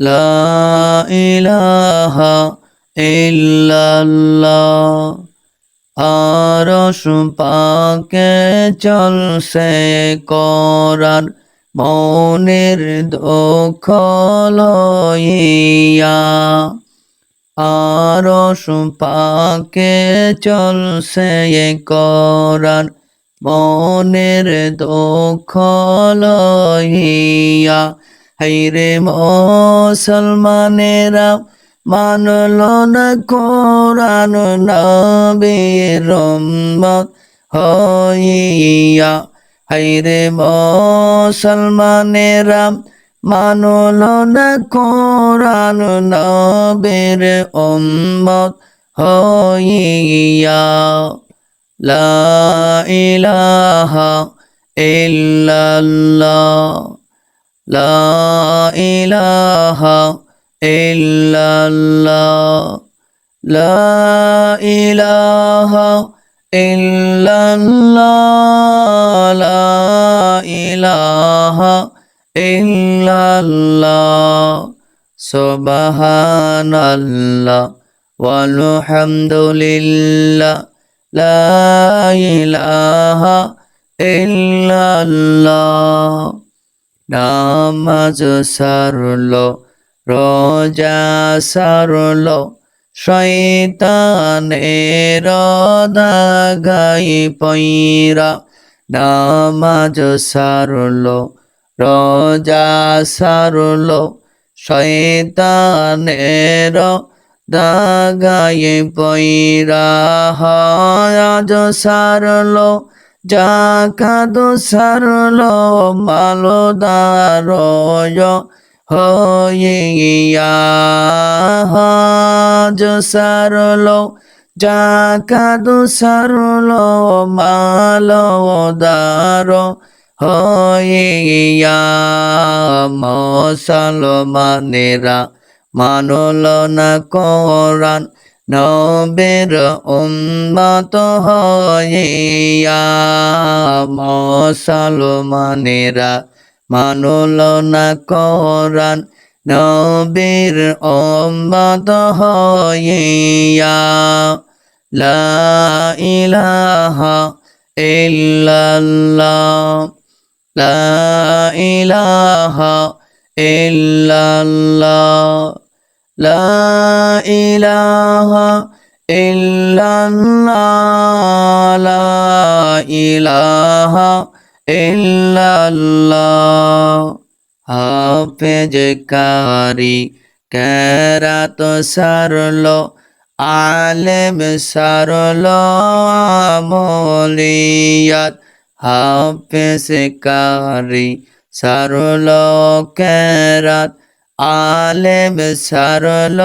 লা ইলাহা ইল্লাল্লাহ। পাকে চলছে করার মনের দুঃখ আর আরশ পাকে চলছে করার মনের দুঃখ হাইরে মুসলমানেরা মানল না কোরআন নবীর উম্মত হইয়া। হাইরে মুসলমানেরা মানল না কোরআন নবীর উম্মত হইয়া। লা ইলাহা ইল্লাল্লাহ। লা ইলাহা ইল্লাল্লাহ। লা ইলাহা ইল্লাল্লাহ। লা ইলাহা ইল্লাল্লাহ। সুবহানাল্লাহ walhamdulillah লা ইলাহা ইল্লাল্লাহ। নামাজ সারলো, রোজা সারল শৈতানের দাগাই পৈরা নামাজ সারল, রোজা সারল শৈতানের দাগাই পৈরা হাজ সারল জাকাত সারল মালদার হইয়া হাজ সারল। জাকাদু সারল মালদার হইয়া মুসলমানেরা মানল না কোরআন। নবের উম্মত হইয়া মুসলমানেরা মানল না কোরআন। নবীর উম্মত হইয়া লা ইলাহা ইল্লাল্লাহ। লা ইলাহা ইল্লাল্লাহ। লা ইলাহা ইল্লাল্লাহ, লা ইলাহা ইল্লাল্লাহ। হাফেজ কারি কেরাত সারল, আলেম সারল, আমলিয়াত। হাফেজ কারি সারল, কেরাত আলেম সারল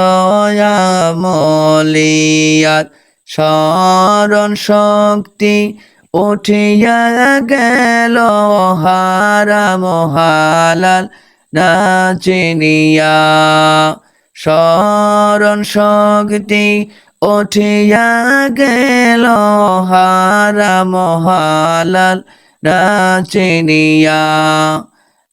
আমলিয়াত স্মরণ শক্তি উঠিয়া গেল হারাম হালাল না চিনিয়া স্মরণ শক্তি উঠিয়া গেল হারাম হালাল না চিনিয়া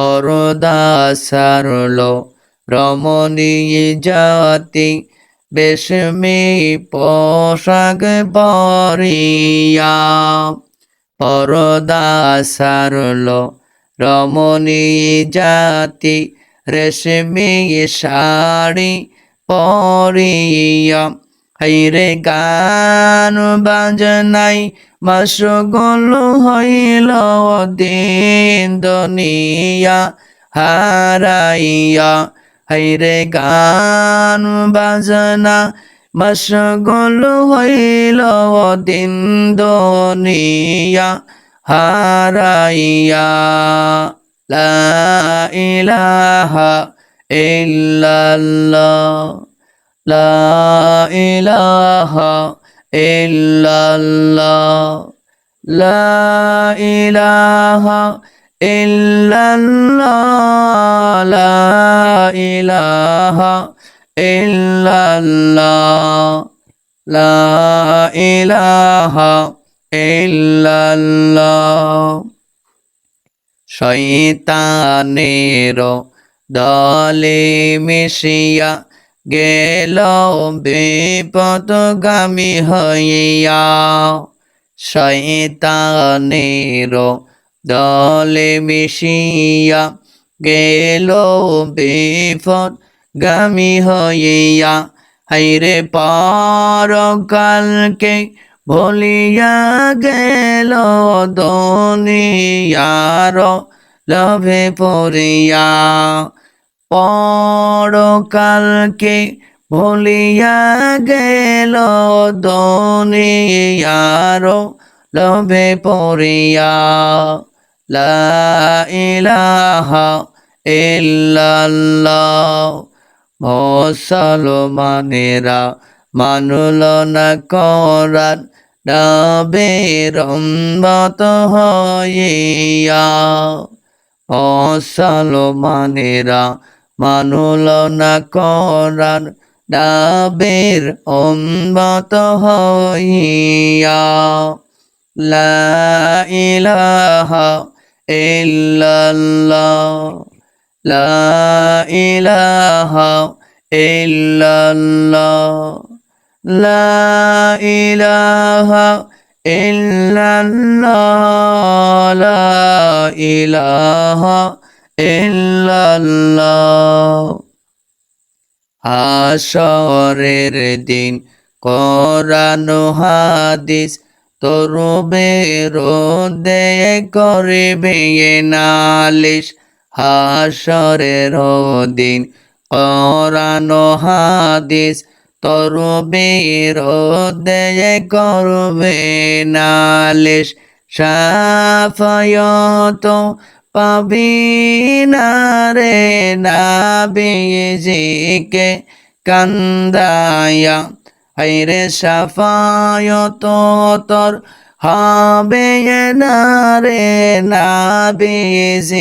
পরদা সারলো রমণী জাতি বেশমি পোশাক পরিয়া। পরদা সারল রমণী জাতি রেশমি শাড়ি পড়িয়া হাইরে গান বাজনাই মশগুল হইল দিন দুনিয়া হারাইয়া। হাইরে গান বাজনা, মশগুল হইল দিন দুনিয়া হারাইয়া। লা ইলাহা ইল্লাল্লাহ, লা ইলাহা ইল্লাল্লাহ লা ইলাহা ইল্লাল্লাহ লা ইলাহা ইল্লাল্লাহ লা ইলাহা ইল্লাল্লাহ। শয়তানের দলে মিশিয়া গেল বিপদগামী হইয়া শয়তানের দলে মিশিয়া গেল বিপদ গামী হইয়া। হাইরে পরকালকে ভুলিয়া গেল দুনিয়ার লভে পড়িয়া। পরকালকে ভুলিয়া গেল দুনিয়ার লভে পড়িয়া। লা ইলাহা ইল্লাল্লাহ। মুসলমানেরা মানুল না করার নবের মত হইয়া। মুসলমানেরা মানুল না করার নবের অম্বত হইয়া, লা ইলাহা ইল্লাল্লাহ, লা ইলাহা ইল্লাল্লাহ, লা ইলাহা ইল্লাল্লাহ, লা ইলাহা হাসরের দিন কোরআন হাদিস তরুবে রোদে করবে নালিশ। হাসরের দিন কোরআন হাদিস তরুবে রোদে করবে নালিশ। সাফায়ত পাবি না রে নাবিজিকে কান্দায়া হাইরে সাফায়ত তোর হবে না রে নাবিজিকে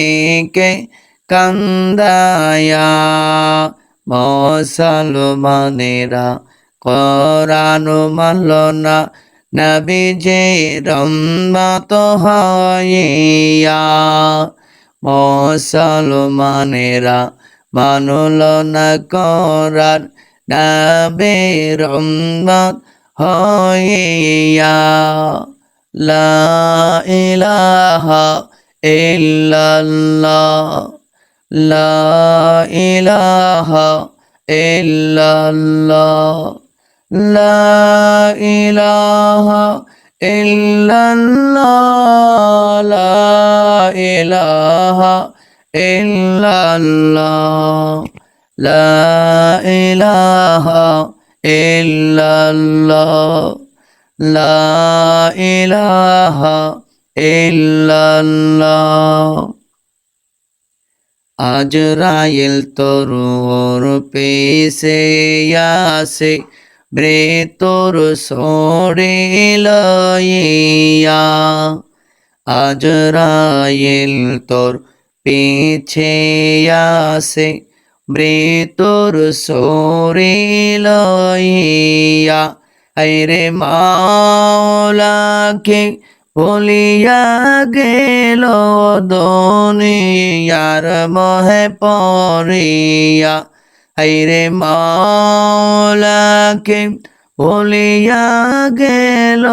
কান্দায়া। মুসলমানেরা কোরআন মানল না নবীজে রম্মত হইয়া মুসলমানেরা মানল না কোরআন নবে রম্মত হইয়া লা ইলাহা ইল্লাল্লাহ। লা ইলাহা ইল্লাল্লাহ। লা ইলাহা ইল্লাল্লাহ লা ইলাহা ইল্লাল্লাহ লা ইলাহা ইল্লাল্লাহ লা ইলাহা ইল্লাল্লাহ। আজরাইল তরুর পেশে আসে মৃত্যুর সরিলইয়া আজরাইল তোর পিছে আসে। মৃত্যুর সরিলইয়া আইরে মাওলাকে ভুলিয়া গেল দুনিয়ার মহে পড়িয়া। হাইরে মাওলাকে ভুলিয়া গেল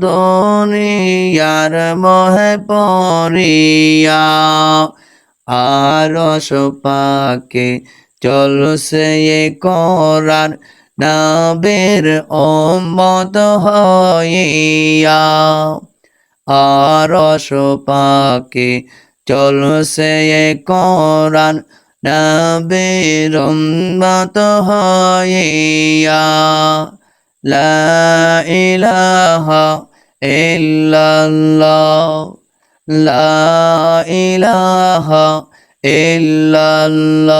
দুনিয়ার মহে পড়িয়া। আর পাকে চলছে কোরআন নবের উম্মত হইয়া। আরশ পাকে চলছে এ কোরআন নবের উম্মত হইয়া লা ইলাহা ইল্লাল্লাহ, লা ইলাহা ইল্লাল্লাহ,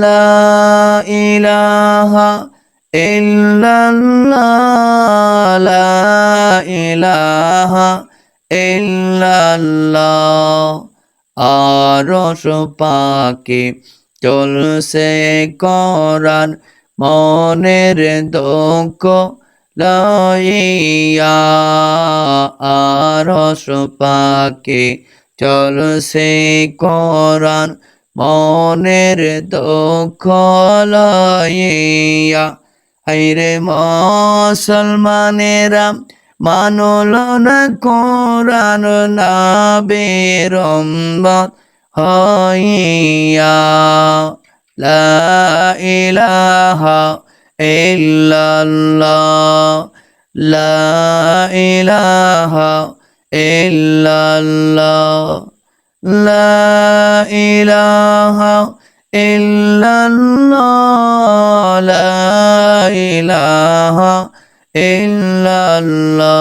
লা ইলাহা ইল্লাল্লাহ, লা ইলাহা আরশ পাকে চলছে কোরআন মনের দুঃখ লইয়া। আরশ পাকে চলছে কোরআন মনের দুঃখ লইয়া। হাইরে মুসলমানেরা মানল না কোরআন না বেরম্বত হইয়া, লা ইলাহা ইল্লাল্লাহ, লা ইলাহা ইল্লাল্লাহ, লা ইলাহা ইল্লাল্লাহ, লা ইলাহা ইল্লাল্লাহ